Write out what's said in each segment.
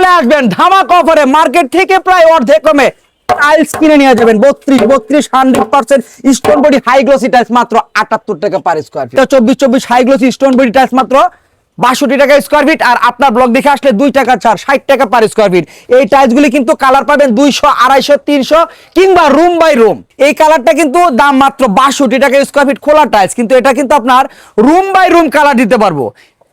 চলে আসবেন ধামাক অফারে। মার্কেট থেকে প্রায় অর্ধেক কমে টাইলস কিনে নিয়ে যাবেন। বত্রিশ বত্রিশ hundred percent stone body high glossy tiles মাত্র আটাত্তর টাকা পার স্কোয়ার ফিট চব্বিশ চব্বিশ high glossy stone body tiles মাত্র বাষট্টি টাকা স্কোয়ার ফিট আর আপনার ব্লগ দেখে আসলে দুই টাকা চার ষাট টাকা পার স্কোয়ার ফিট এই টাইলসগুলি কিন্তু কালার পাবেন দুইশো, আড়াইশো, তিনশো কিংবা রুম বাই রুম এই কালারটা কিন্তু দাম মাত্র বাষট্টি টাকা স্কোয়ার ফিট খোলা টাইলস কিন্তু এটা কিন্তু আপনার রুম বাই রুম কালার দিতে পারব।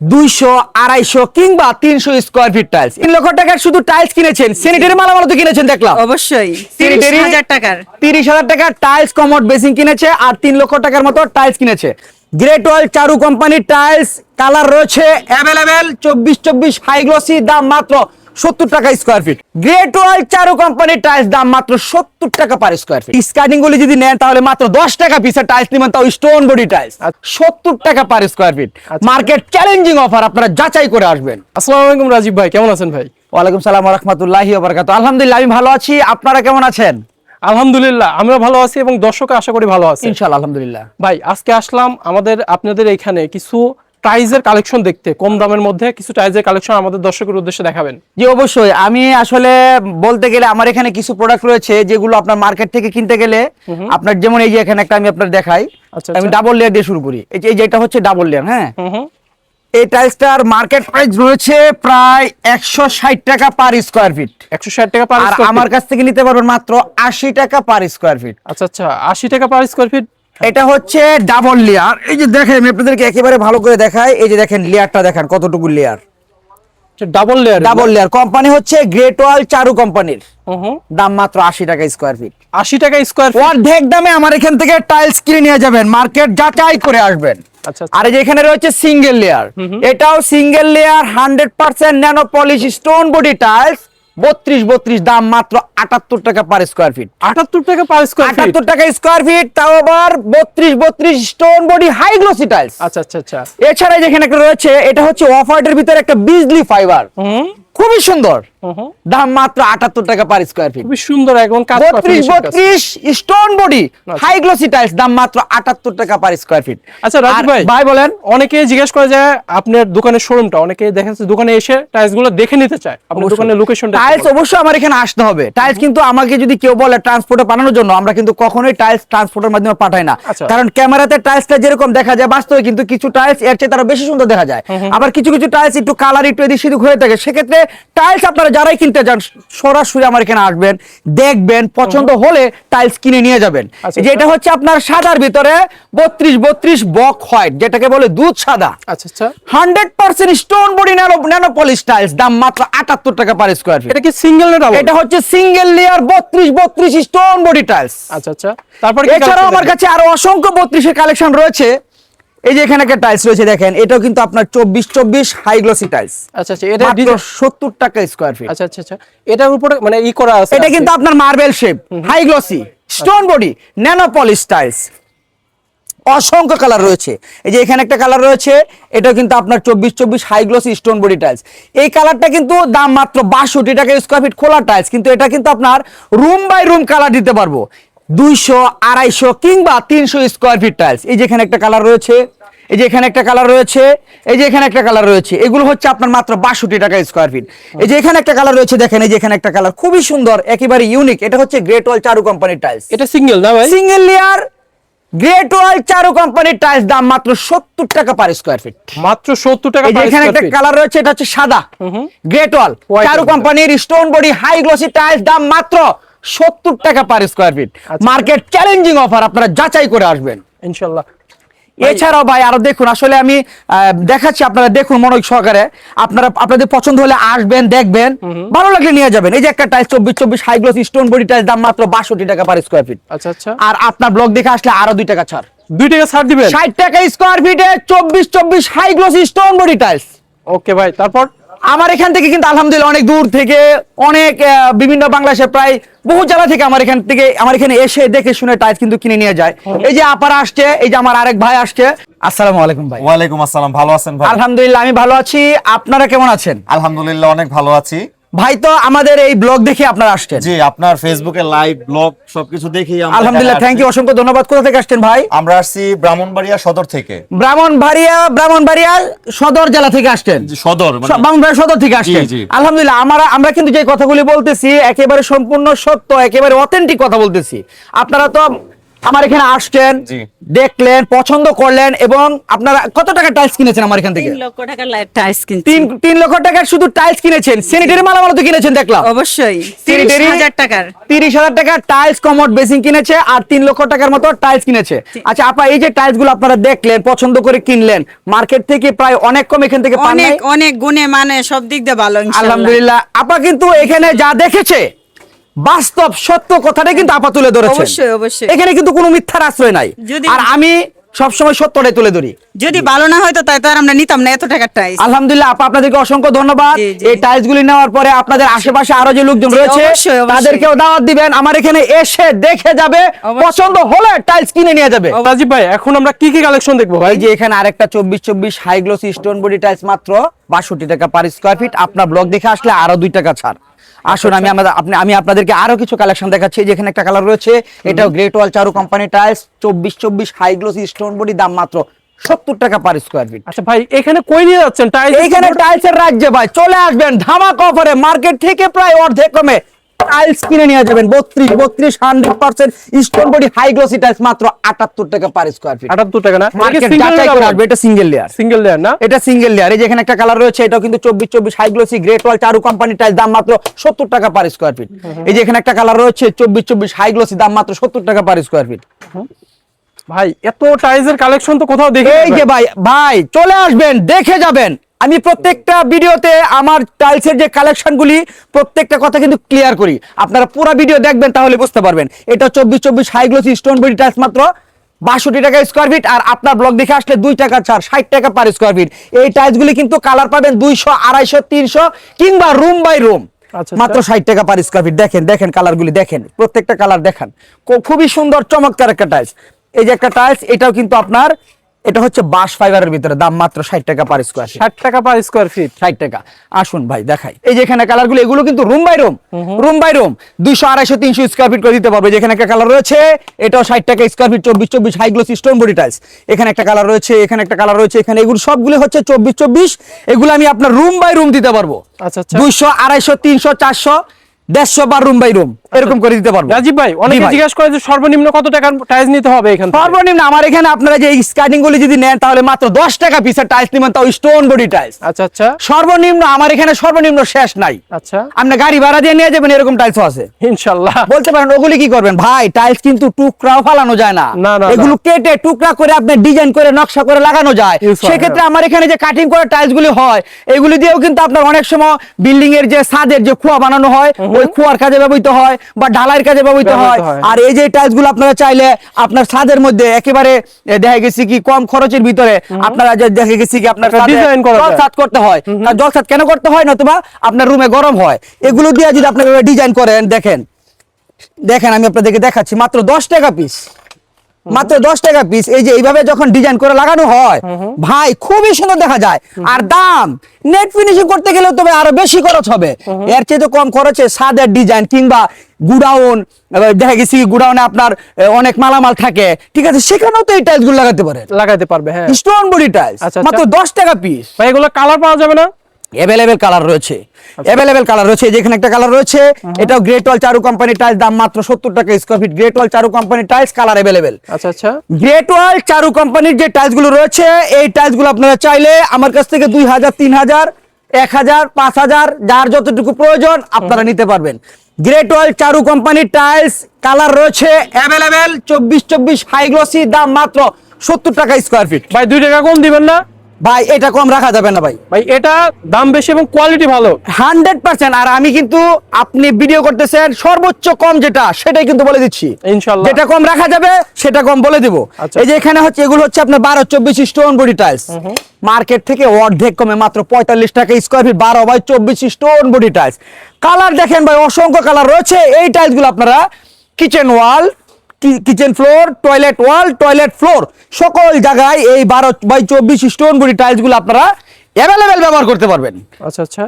দুইশো আড়াইশো কিংবা তিনশো স্কোয়ার ফিট টাইলস তিন লক্ষ টাকার শুধু টাইলস কিনেছেন। স্যানিটারি মালামাল তো কিনেছেন দেখলাম। অবশ্যই। Sanitary- হাজার টাকার। তিরিশ হাজার টাকার টাইলস কমোড বেসিং কিনেছে আর তিন লক্ষ টাকার মতো টাইলস কিনেছে। গ্রেট ওয়াল চারু কোম্পানির টাইলস কালার রয়েছে অ্যাভেলেবেল চব্বিশ চব্বিশ হাই গ্লসি দাম মাত্র সত্তর টাকা square feet Great Wall Charu কোম্পানির টাইলস দাম মাত্র সত্তর টাকা পার স্কোয়ার ফিট স্কার্টিং গুলি যদি নেন তাহলে মাত্র দশ টাকা পিসের টাইলস নেবেন তাও স্টোন বডি টাইলস সত্তর টাকা per square feet market challenging offer আপনারা যাচাই করে আসবেন। আসসালামু আলাইকুম রাজীব ভাই কেমন আছেন ভাই? ওয়ালাইকুম সালাম রহমতুল্লাহি আলহামদুলিল্লাহ আমি ভালো আছি। আপনারা কেমন আছেন? আলহামদুলিল্লাহ আমিও ভালো আছি এবং দর্শক আশা করি ভালো আছে ইনশাআল্লাহ আলহামদুলিল্লাহ। ভাই আজকে আসলাম আমাদের আপনাদের এখানে কিছু টাইজের কালেকশন দেখতে কম দামের মধ্যে কিছু টাইজের কালেকশন আমাদের দর্শকের উদ্দেশ্যে দেখাবেন। জি অবশ্যই। আমি আসলে বলতে গেলে আমার এখানে কিছু প্রোডাক্ট রয়েছে যেগুলো আপনার মার্কেট থেকে কিনতে গেলে আপনার যেমন এই যে এখানে একটা আমি আপনার দেখাই আচ্ছা, আমি আচ্ছা। ডাবল লেয়ার দিয়ে শুরু করি। এই যে এটা হচ্ছে ডাবল লেয়ার হ্যাঁ? এই টাইলসটার মার্কেট প্রাইস রয়েছে প্রায় একশো ষাট টাকা পার স্কোয়ার ফিট একশো ষাট টাকা পার আর আমার কাছ থেকে নিতে পারবেন মাত্র আশি টাকা পার স্কোয়ার ফিট আচ্ছা আচ্ছা। আশি টাকা পার স্কোয়ার ফিট এটা হচ্ছে ডাবল লেয়ার এই যে দেখেন আমি আপনাদেরকে একেবারে ভালো করে দেখাই। এই যে দেখেন লেয়ারটা দেখেন কতটুকু layer double layer double layer company হচ্ছে গ্রেট ওয়াল চারু কোম্পানির দাম মাত্র আশি টাকা স্কোয়ার ফিট আশি টাকা স্কোয়ার ফিট অর্ধেক দামে আমার এখান থেকে টাইলস কিনে নিয়ে যাবেন। মার্কেট যাচাই করে আসবেন। আচ্ছা আর এই যে এখানে রয়েছে সিঙ্গেল লেয়ার এটাও single layer hundred percent nano polish stone body tiles বত্রিশ বত্রিশ দাম মাত্র আটাত্তর টাকা পার স্কোয়ার ফিট আটাত্তর টাকা পার স্কোয়ার ফিট আটাত্তর টাকা স্কোয়ার ফিট তাও আবার বত্রিশ বত্রিশ stone body high glossy tiles আচ্ছা আচ্ছা আচ্ছা। এছাড়া যেখানে একটা রয়েছে এটা হচ্ছে অফ হোয়াইটের ভিতরে একটা বিজলি ফাইবার খুবই সুন্দর। দাম মাত্র আটাত্তর টাকা পার স্কোয়ার ফিট খুবই সুন্দর করা বত্রিশ বত্রিশ stone body. High glossy tiles দাম মাত্র আটাত্তর টাকা পার স্কোয়ার ফিট আচ্ছা রাজীব ভাই ভাই বলেন। অনেকে জিজ্ঞেস করে যে আপনার দোকানের শোরুমটা অনেকে দেখা যাচ্ছে দোকানে এসে টাইলসগুলো দেখে নিতে চায়। আপনার দোকানের লোকেশনটা টাইলস অবশ্যই আমার এখানে আসতে হবে। টাইলস কিন্তু আমাকে যদি কেউ বলে ট্রান্সপোর্টে পাঠানোর জন্য আমরা কিন্তু কখনোই টাইলস ট্রান্সপোর্টের মাধ্যমে পাঠাই না। আচ্ছা। কারণ ক্যামেরাতে টাইলসটা যেরকম দেখা যায় বাস্তবে কিন্তু কিছু টাইলস এর চেয়ে তারা বেশি সুন্দর দেখা যায়। আবার কিছু কিছু টাইলস একটু কালার একটু এদিক সেদিক হয়ে থাকে সেক্ষেত্রে টাইলস আপনারা যারাই কিনতে যান সরাসরি আমার এখানে আসবেন দেখবেন পছন্দ হলে টাইলস কিনে নিয়ে যাবেন। আচ্ছা, যেটা হচ্ছে আপনার সাদার ভিতরে বত্রিশ বত্রিশ বক হোয়াইট যেটাকে বলে দুধ সাদা। আচ্ছা আচ্ছা। Hundred percent stone body nano nano tiles দাম মাত্র আটাত্তর টাকা পার স্কোয়ার ফিট এটা কি সিঙ্গেল এটা হচ্ছে সিঙ্গেল লেয়ার বত্রিশ বত্রিশ স্টোন বডি টাইলস আচ্ছা আচ্ছা। তারপর এছাড়াও আমার কাছে আরও অসংখ্য বত্রিশের কালেকশন রয়েছে। এই যে এখানে একটা টাইলস রয়েছে দেখেন এটাও কিন্তু আপনার চব্বিশ চব্বিশ হাই গ্লোসি টাইলস আচ্ছা আচ্ছা এটা সত্তর টাকা স্কোয়ার ফিট আচ্ছা আচ্ছা আচ্ছা এটার উপরে মানে ই করা আছে এটা কিন্তু আপনার marble shape high glossy stone body nano polish tiles অসংখ্য কালার রয়েছে। এই যে এখানে একটা কালার রয়েছে এটাও কিন্তু আপনার চব্বিশ চব্বিশ high glossy stone body tiles এই কালারটা কিন্তু দাম মাত্র বাষট্টি টাকা স্কোয়ার ফিট খোলা টাইলস কিন্তু এটা কিন্তু আপনার রুম বাই রুম কালার দিতে পারব। দুইশো আড়াইশো কিংবা তিনশো স্কোয়ার ফিট টাইলস এই যে এখানে একটা কালার রয়েছে। এই যে এখানে একটা কালার রয়েছে এই যে এখানে একটা কালার রয়েছে এগুলো হচ্ছে আপনার মাত্র বাষট্টি টাকা স্কোয়ার ফিট এই যে এখানে একটা কালার রয়েছে দেখেন এই যে এখানে একটা কালার খুবই সুন্দর একেবারে ইউনিক এটা হচ্ছে গ্রেট ওয়াল চারু কোম্পানির টাইলস এটা সিঙ্গেল না ভাই? Single layer great wall Charu কোম্পানির টাইলস দাম মাত্র সত্তর টাকা পার স্কোয়ার ফিট মাত্র সত্তর টাকা এই যে এখানে একটা কালার রয়েছে এটা হচ্ছে সাদা। গ্রেট ওয়াল চারু কোম্পানির stone body high glossy tiles দাম মাত্র সত্তর টাকা per square feet. Market challenging offer আপনারা যাচাই করে আসবেন। ইনশাল্লাহ। এছাড়াও ভাই আরও দেখুন আসলে আমি দেখাচ্ছি আপনারা দেখুন মনোযোগ সহকারে। আপনারা আপনাদের পছন্দ হলে আসবেন দেখবেন। ভালো লাগলে নিয়ে যাবেন। এই যে একটা টাইলস চব্বিশ চব্বিশ হাইগ্লোস স্টোন বডি টাইলস দাম মাত্র বাষট্টি টাকা পার স্কোয়ার ফিট আচ্ছা আচ্ছা। আর আপনার ব্লগ দেখে আসলে আরও দুই টাকা ছাড়। দুই টাকা ছাড় দিবেন? ষাট টাকা স্কোয়ার ফিটে চব্বিশ চব্বিশ high gloss stone body tiles okay ভাই তারপর? আমার এখান থেকে কিন্তু আলহামদুলিল্লাহ অনেক দূর থেকে অনেক বিভিন্ন বাংলাদেশের প্রায় বহু জায়গা থেকে আমার এখান থেকে আমার এখানে এসে দেখে শুনে টাইস কিন্তু কিনে নিয়ে যায়। এই যে আপার আসছে এই যে আমার আরেক ভাই আসছে। আসসালামু আলাইকুম ভাই। ওয়ালাইকুম আসসালাম ভালো আছেন ভাই? আলহামদুলিল্লাহ আমি ভালো আছি। আপনারা কেমন আছেন? আলহামদুলিল্লাহ অনেক ভালো আছি। ভাই তো আমাদের এই ব্লগ দেখে আপনারা আসছেন। জি আপনার ফেসবুকে লাইভ ব্লগ সবকিছু আমরা আলহামদুলিল্লাহ থ্যাংক ইউ অসংখ্য ধন্যবাদ। কোথা থেকে আসছেন ভাই? আমরা আসছি ব্রাহ্মণবাড়িয়া সদর থেকে। ব্রাহ্মণবাড়িয়া ব্রাহ্মণবাড়িয়া সদর জেলা থেকে আসছেন। সদর মানে ব্রাহ্মণবাড়িয়া সদর থেকে আসছেন। জি। আলহামদুলিল্লাহ আমরা আমরা কিন্তু যে কথাগুলি বলতেছি একেবারে সম্পূর্ণ সত্য একেবারে অথেন্টিক কথা বলতেছি। আপনারা তো আমার এখানে আসছেন দেখলেন পছন্দ করলেন এবং আপনারা কত টাকা টাইলস কিনেছেন আমার এখান থেকে? তিন লক্ষ টাকার টাইলস কিনছি। তিন তিন লক্ষ টাকার শুধু টাইলস কিনেছেন। স্যানিটারি মালামাল তো কিনেছেন দেখলাম। অবশ্যই। তিরিশ হাজার টাকার। তিরিশ হাজার টাকা টাইলস কমোড বেসিং কিনেছে আর তিন লক্ষ টাকার মতো টাইলস কিনেছে। আচ্ছা আপা এই যে টাইলসগুলো আপনারা দেখলেন পছন্দ করে কিনলেন মার্কেট থেকে প্রায় অনেক কম এখান থেকে অনেক অনেক গুণে মানে সব দিক দিয়ে ভালো ইনশাআল্লাহ। আলহামদুলিল্লাহ। আপা কিন্তু এখানে যা দেখেছে বাস্তব সত্য কথাটাই কিন্তু আপা তুলে ধরেছে অবশ্যই, অবশ্যই। এখানে কিন্তু কোনো মিথ্যার আশ্রয় নাই। আর আমি সবসময় সত্যটাই তুলে ধরি। যদি ভালো না হয়তো তাই তো আর আমরা নিতাম না এত টাকার টাইলস আলহামদুলিল্লাহ আপা আপনাদেরকে অসংখ্য ধন্যবাদ। এই টাইলস গুলি নেওয়ার পরে আপনাদের আশেপাশে আরও যে লোকজন রয়েছে। তাদেরকেও দাওয়াত দিবেন। আমার এখানে এসে দেখে যাবে পছন্দ হলে টাইলস কিনে নিয়ে যাবে। রাজীব ভাই এখন আমরা কি কি কালেকশন দেখব ভাই? যে এখানে আরেকটা চব্বিশ চব্বিশ high glossy stone body tiles মাত্র বাষট্টি টাকা পার স্কোয়ার ফিট আপনার ব্লগ দেখে আসলে আরও দুই টাকা ছাড়। আসুন আমি আপনি আমি আপনাদেরকে আরও কিছু কালেকশন দেখাচ্ছি। যেখানে একটা কালার রয়েছে এটাও great wall Charu company tiles চব্বিশ চব্বিশ হাই গ্লোস স্টোন বডি দাম মাত্র সত্তর টাকা পার স্কোয়ার ফিট আচ্ছা ভাই এখানে কই নিয়ে যাচ্ছেন? টাইলস এখানে টাইলসের রাজ্যে ভাই চলে আসবেন ধামাক অফারে মার্কেট থেকে প্রায় অর্ধেক কমে। টাইলস কিনে নিয়ে যাবেন। বত্রিশ বত্রিশ hundred percent stone body high glossy tiles মাত্র আটাত্তর টাকা পার স্কোয়ার ফিট আটাত্তর টাকা না? আসবে এটা সিঙ্গেল লেয়ার সিঙ্গেল লেয়ার না? এটা সিঙ্গেল লেয়ার এই যে এখানে একটা কালার রয়েছে এটাও কিন্তু চব্বিশ চব্বিশ high glossy great wall Charu company tiles দাম মাত্র সত্তর টাকা পার স্কোয়ার ফিট এই যে এখানে একটা কালার রয়েছে চব্বিশ চব্বিশ হাই গ্লোসি দাম মাত্র সত্তর টাকা পার স্কোয়ার ফিট ভাই এত টাইলসের কালেকশন তো কোথাও দেখি এই যে ভাই ভাই চলে আসবেন দেখে যাবেন। আমি প্রত্যেকটা ভিডিওতে আমার টাইলসের যে কালেকশন গুলি প্রত্যেকটা কথা কিন্তু ক্লিয়ার করি। আপনারা পুরো ভিডিও দেখবেন তাহলে বুঝতে পারবেন। এটা চব্বিশ চব্বিশ high glossy stone body tiles মাত্র বাষট্টি টাকা স্কোয়ার ফিট আর আপনার ব্লগ দেখে আসলে দুই টাকা ছাড় ষাট টাকা পার স্কোয়ার ফিট এই টাইলস গুলি কিন্তু কালার পাবেন দুইশো আড়াইশো তিনশো কিংবা রুম বাই রুম মাত্র ষাট টাকা পার স্কোয়ার ফিট দেখেন দেখেন কালারগুলি দেখেন। প্রত্যেকটা কালার দেখান। খুবই সুন্দর চমৎকার একটা টাইলস এই যে একটা টাইলস এটাও কিন্তু আপনার এটা হচ্ছে বাঁশ ফাইবারের ভিতরে দাম মাত্র ষাট টাকা পার স্কোয়ার ষাট টাকা পার স্কোয়ার ফিট ষাট টাকা। আসুন ভাই দেখাই। এই যে এখানে কালারগুলো এগুলো কিন্তু room by room room by room দুইশো আড়াইশো তিনশো স্কোয়ার ফিট করে দিতে পারবে। যেখানে একটা কালার রয়েছে এটাও ষাট টাকা স্কোয়ার ফিট চব্বিশ চব্বিশ high glossy stone body tiles এখানে একটা কালার রয়েছে এখানে একটা কালার রয়েছে এখানে এগুলো সবগুলো হচ্ছে চব্বিশ চব্বিশ। এগুলো আমি আপনার রুম বাই রুম দিতে পারব। আচ্ছা, আচ্ছা। দুইশো আড়াইশো তিনশো চারশো। দেড়শো বা রুম বাই রুম এরকম করে দিতে পারব। রাজীব ভাই অনেকে। জিজ্ঞাসা করে যে সর্বনিম্ন কত টাকার টাইলস নিতে হবে এখান সর্বনিম্ন আমার এখানে আপনারা যে স্কার্টিং গুলি যদি নেন তাহলে মাত্র দশ টাকা পিসের টাইলস নেবেন তাও স্টোন বডি টাইলস আচ্ছা আচ্ছা। সর্বনিম্ন আমার এখানে সর্বনিম্ন শেষ নাই। আচ্ছা। আপনি গাড়ি ভাড়া দিয়ে নিয়ে যাবেন এরকম টাইলসও আছে। ইনশাল্লাহ। বলতে পারেন ওগুলি কি করবেন? ভাই টাইলস কিন্তু টুকরাও ফালানো যায় না। এগুলো কেটে টুকরা করে আপনি ডিজাইন করে নকশা করে লাগানো যায়। সেক্ষেত্রে আমার এখানে যে কাটিং করে টাইলস গুলি হয় এগুলি দিয়েও কিন্তু আপনার অনেক সময় বিল্ডিং এর যে ছাদের যে খোয়া বানানো হয় ওই কুয়ার কাজে ব্যবহৃত হয় বা ঢালাইয়ের কাজে ব্যবহৃত হয়। আর এই যে টাইলসগুলো আপনারা চাইলে আপনার ছাদের মধ্যে একেবারে দেখা গেছে কি কম খরচের ভিতরে আপনারা যে দেখা গেছে কি আপনার যায়। করতে হয়। জলছাদ কেন করতে হয় নতুবা আপনার রুমে গরম হয়। এগুলো দিয়ে যদি আপনারা ডিজাইন করেন দেখেন। দেখেন আমি আপনাদেরকে দেখাচ্ছি মাত্র দশ টাকা পিস মাত্র দশ টাকা পিস এই যে এইভাবে যখন ডিজাইন করে লাগানো হয় ভাই খুবই সুন্দর দেখা যায়। আর দাম নেট ফিনিশিং করতে গেলে তবে আরও বেশি খরচ হবে। এর চেয়ে তো কম খরচে সাদের ডিজাইন কিংবা গুডাউন দেখা গেছে গুডাউনে আপনার অনেক মালামাল থাকে। ঠিক আছে সেখানেও তো এই টাইলসগুলো লাগাতে পারে। লাগাতে পারবে হ্যাঁ। স্টোন বডি টাইলস মাত্র। দশ টাকা পিস ভাই এগুলো কালার পাওয়া যাবে না? অ্যাভেলেবেল কালার রয়েছে। অ্যাভেলেবেল কালার রয়েছে যেখানে একটা কালার রয়েছে এটাও great wall Charu company tiles দাম মাত্র সত্তর টাকা square feet great wall Charu company tiles colour available আচ্ছা আচ্ছা। গ্রেট ওয়াল চারু কোম্পানির যে টাইলসগুলো রয়েছে এই টাইলসগুলো আপনারা চাইলে আমার কাছ থেকে দুই হাজার তিন হাজার এক হাজার পাঁচ হাজার যার যতটুকু প্রয়োজন আপনারা নিতে পারবেন। গ্রেট ওয়াল চারু কোম্পানির টাইলস কালার রয়েছে অ্যাভেলেবেল চব্বিশ চব্বিশ হাই গ্লসি দাম মাত্র সত্তর টাকা স্কোয়ার ফিট ভাই দুই টাকা কম দিবেন না? ভাই এটা কম রাখা যাবে না ভাই। ভাই এটা দাম বেশি এবং কোয়ালিটি ভালো। হান্ড্রেড পার্সেন্ট আর আমি কিন্তু আপনি ভিডিও করতেছেন সর্বোচ্চ কম যেটা সেটাই কিন্তু বলে দিচ্ছি। ইনশাল্লাহ। যেটা কম রাখা যাবে সেটা কম বলে দিব। আচ্ছা। এই যে এখানে হচ্ছে এগুলো হচ্ছে আপনার বারো চব্বিশ স্টোন বডি টাইলস মার্কেট থেকে অর্ধেক কমে মাত্র পঁয়তাল্লিশ টাকা স্কোয়ার ফিট বারো বাই চব্বিশ স্টোন বডি টাইলস কালার দেখেন ভাই অসংখ্য কালার রয়েছে। এই টাইলসগুলো আপনারা kitchen wall kitchen floor toilet wall toilet floor সকল জায়গায় এই বারো বাই চব্বিশ স্টোন বডি টাইলসগুলো আপনারা অ্যাভেলেবেল ব্যবহার করতে পারবেন। আচ্ছা আচ্ছা।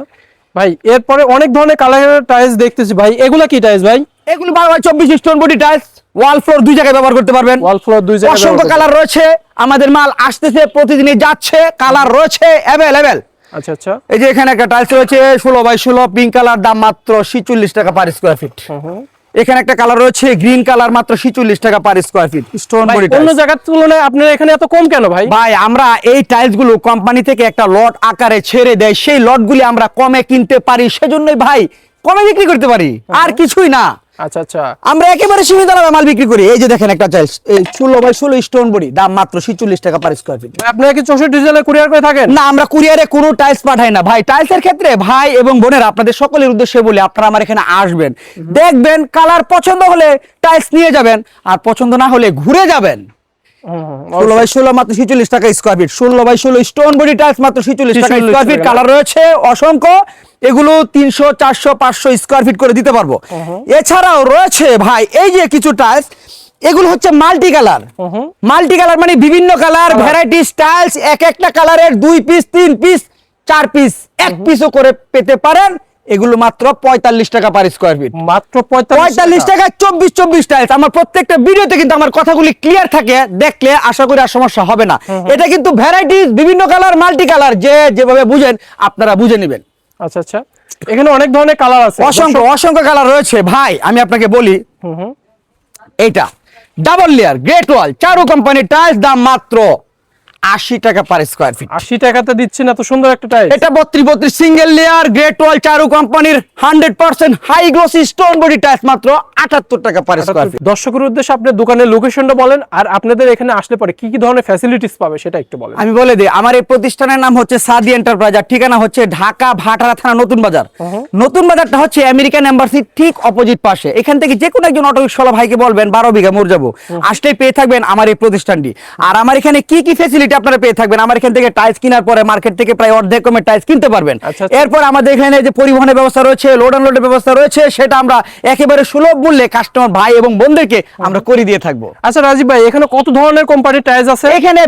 ভাই এরপরে অনেক ধরনের কালারের টাইলস দেখতেছি ভাই। এগুলা কি টাইলস ভাই? এগুলো বারো বাই চব্বিশ stone body tiles wall floor দুই জায়গায় ব্যবহার করতে পারবেন। ওয়াল ফ্লোর দুই জায়গায় অসংখ্য কালার রয়েছে আমাদের মাল আসতেছে প্রতিদিনই যাচ্ছে কালার রয়েছে অ্যাভেলেবেল আচ্ছা আচ্ছা। এই যে এখানে একটা টাইলস রয়েছে ষোলো বাই ষোলো পিঙ্ক কালার দাম মাত্র ছিচল্লিশ টাকা পার স্কোয়ার ফিট এখানে একটা কালার রয়েছে গ্রিন কালার মাত্র ছিচল্লিশ টাকা পার স্কোয়ার ফিট স্টোন অন্য জায়গার তুলনায় আপনার এখানে এত কম কেন ভাই? ভাই আমরা এই টাইলসগুলো কোম্পানি থেকে একটা লট আকারে ছেড়ে দেয়। সেই লট গুলি আমরা কমে কিনতে পারি। সেজন্যই ভাই কমে বিক্রি করতে পারি। আর কিছুই না। আচ্ছা আচ্ছা। আমরা একেবারে সীমিত দামে মাল বিক্রি করি। এই যে দেখেন একটা চাইল এই ষোলো বাই ষোলো স্টোন বডি দাম মাত্র ছিচল্লিশ টাকা পার স্কোয়ার ফিট আপনারা কি চৌষট্টি জেলায় কুরিয়ার করে থাকেন? না আমরা কুরিয়ারে কোনো টাইলস পাঠাই না। ভাই টাইলসের ক্ষেত্রে ভাই এবং বোনের আপনাদের সকলের উদ্দেশ্যে বলি আপনারা আমার এখানে আসবেন। দেখবেন কালার পছন্দ হলে টাইলস নিয়ে যাবেন আর পছন্দ না হলে ঘুরে যাবেন। ষোলো বাই ষোলো মাত্র ছিচল্লিশ টাকা স্কোয়ার ফিট ষোলো বাই ষোলো স্টোন বডি টাইলস মাত্র ছিচল্লিশ টাকা 46 স্কোয়ার ফিট কালার রয়েছে অসংখ্য। এগুলো তিনশো চারশো পাঁচশো স্কোয়ার ফিট করে দিতে পারব। এছাড়াও রয়েছে ভাই এই যে কিছু টাইলস এগুলো হচ্ছে মাল্টি কালার মাল্টি কালার মানে বিভিন্ন কালার ভ্যারাইটি স্টাইলস এক একটা কালারের দুই পিস তিন পিস চার পিস এক পিসও করে পেতে পারেন। এগুলো মাত্র পঁয়তাল্লিশ টাকা পার স্কোয়ার ফিট মাত্র পঁয়তাল্লিশ টাকা। চব্বিশ চব্বিশ টাইলস আমার প্রত্যেকটা ভিডিওতে কিন্তু আমার কথাগুলি ক্লিয়ার থাকে দেখলে আশা করি আর সমস্যা হবে না। এটা কিন্তু ভ্যারাইটিস বিভিন্ন কালার মাল্টি কালার যে যেভাবে বুঝেন আপনারা বুঝে নেবেন। আচ্ছা আচ্ছা। এখানে অনেক ধরনের কালার আছে। অসংখ্য অসংখ্য কালার রয়েছে। ভাই আমি আপনাকে বলি এইটা। Double layer great wall Charu কোম্পানির টাইলস দাম মাত্র আশি টাকা পার স্কোয়ার ফিট আশি টাকাতে দিচ্ছেন এত সুন্দর একটা টাইলস এটা বত্রিশ বত্রিশ single layer great wall Charu কোম্পানির hundred percent high glossy stone body tiles মাত্র আটাত্তর টাকা পার স্কোয়ার ফিট দর্শকের উদ্দেশ্যে আপনার দোকানের লোকেশনটা বলেন আর আপনাদের এখানে আসলে পরে কি কি ধরনের ফ্যাসিলিটিস পাবে সেটা একটু বলেন। আমি বলে দিই আমার এই প্রতিষ্ঠানের নাম হচ্ছে সাদি এন্টারপ্রাইজ আর ঠিকানা হচ্ছে ঢাকা ভাটারা থানা নতুন বাজার। নতুন বাজারটা হচ্ছে আমেরিকান এম্বাসি ঠিক অপোজিট পাশে। এখান থেকে যে কোনো একজন অটো রিক্সাওয়ালা ভাইকে বলবেন বারো বিঘা মোর যাব। আসলেই পেয়ে থাকবেন আমার এই প্রতিষ্ঠানটি। আর আমার এখানে কি কি ফেসিলিটি আপনারা পেয়ে থাকবেন। আমার এখান থেকে টাইলস কেনার পরে মার্কেট থেকে প্রায় অর্ধেক কমে টাইলস কিনতে পারবেন। আচ্ছা, আচ্ছা। এরপর আমাদের এখানে যে পরিবহনের ব্যবস্থা রয়েছে লোড আনলোডের ব্যবস্থা রয়েছে সেটা আমরা একেবারে সুলভ মূল্যে কাস্টমার ভাই এবং বোনদেরকে আমরা করে দিয়ে থাকব। আচ্ছা রাজীব ভাই এখানে কত ধরনের কোম্পানির টাইলস আছে? এখানে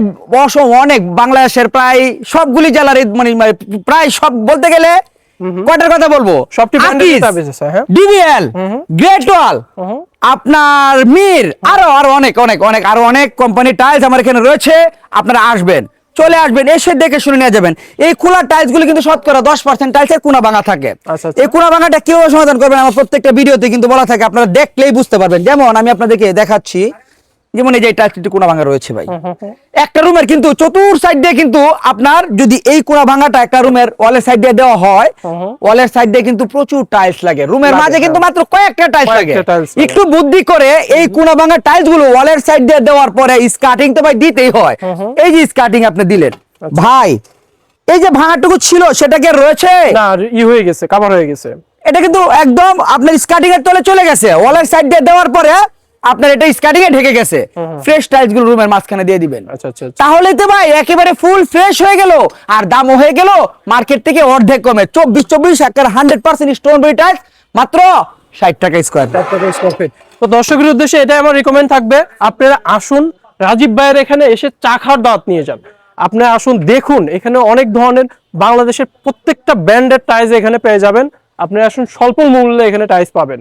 অসম অনেক বাংলাদেশের প্রায় সবগুলি জেলার মানে মানে প্রায় সব বলতে গেলে কয়টার কথা বলব? সবটি। ডিবিএল গ্রেট ওয়াল আপনার মির আরও আরও অনেক অনেক অনেক আরও অনেক কোম্পানির টাইলস আমার এখানে রয়েছে আপনারা আসবেন চলে আসবেন এসে দেখে শুনে নিয়ে যাবেন। এই খোলা টাইলসগুলো কিন্তু শতকরা দশ পার্সেন্ট টাইলসের কোনা ভাঙা থাকে। আচ্ছা, আচ্ছা। এই কোনা ভাঙাটা কেউ সমাধান করবেন আমার প্রত্যেকটা ভিডিওতে কিন্তু বলা থাকে আপনারা দেখলেই বুঝতে পারবেন। যেমন আমি আপনাদেরকে দেখাচ্ছি যেমন এই যে এই টাইলসটি কোনা ভাঙা রয়েছে ভাই। একটা রুমের কিন্তু চতুর সাইড দিয়ে কিন্তু আপনার যদি এই কোনা ভাঙাটা একটা রুমের ওয়ালের সাইড দিয়ে দেওয়া হয় ওয়ালের সাইড দিয়ে কিন্তু প্রচুর টাইলস লাগে। রুমের মাঝে কিন্তু হ্যাঁ। মাত্র কয়েকটা টাইলস লাগে। একটু বুদ্ধি করে এই কোনা ভাঙা টাইলসগুলো ওয়ালের সাইড দিয়ে দেওয়ার পরে স্কার্টিং তো ভাই দিতেই হয়। এই যে স্কার্টিং আপনি দিলেন আচ্ছা। ভাই এই যে ভাঙাটুকু ছিল সেটা কি রয়েছে? না ই হয়ে গেছে কাভার হয়ে গেছে। এটা কিন্তু একদম আপনার স্কার্টিং এর তলে চলে গেছে। ওয়ালের সাইড দিয়ে দেওয়ার পরে আপনার এটা স্কার্টিং এ ঢেকে গেছে। ফ্রেশ টাইলসগুলো রুমের মাঝখানে দিয়ে দিবেন। আচ্ছা আচ্ছা আচ্ছা। তাহলে তো ভাই একেবারে ফুল ফ্রেশ হয়ে গেল। আর দামও হয়ে গেল মার্কেট থেকে অর্ধেক কমে। চব্বিশ চব্বিশ একটা hundred percent stone body tiles মাত্র ষাট টাকা স্কোয়ার টাকা স্কোয়ার ফিট তো দর্শকের উদ্দেশ্যে এটাই আমার রিকমেন্ড থাকবে আপনারা আসুন রাজীব ভাইয়ের এখানে এসে চা খাওয়ার দাওয়াত নিয়ে যান। আপনারা আসুন দেখুন এখানে অনেক ধরনের বাংলাদেশের প্রত্যেকটা ব্র্যান্ডের টাইলস এখানে পেয়ে যাবেন। আপনারা আসুন স্বল্প মূল্যে এখানে টাইলস পাবেন।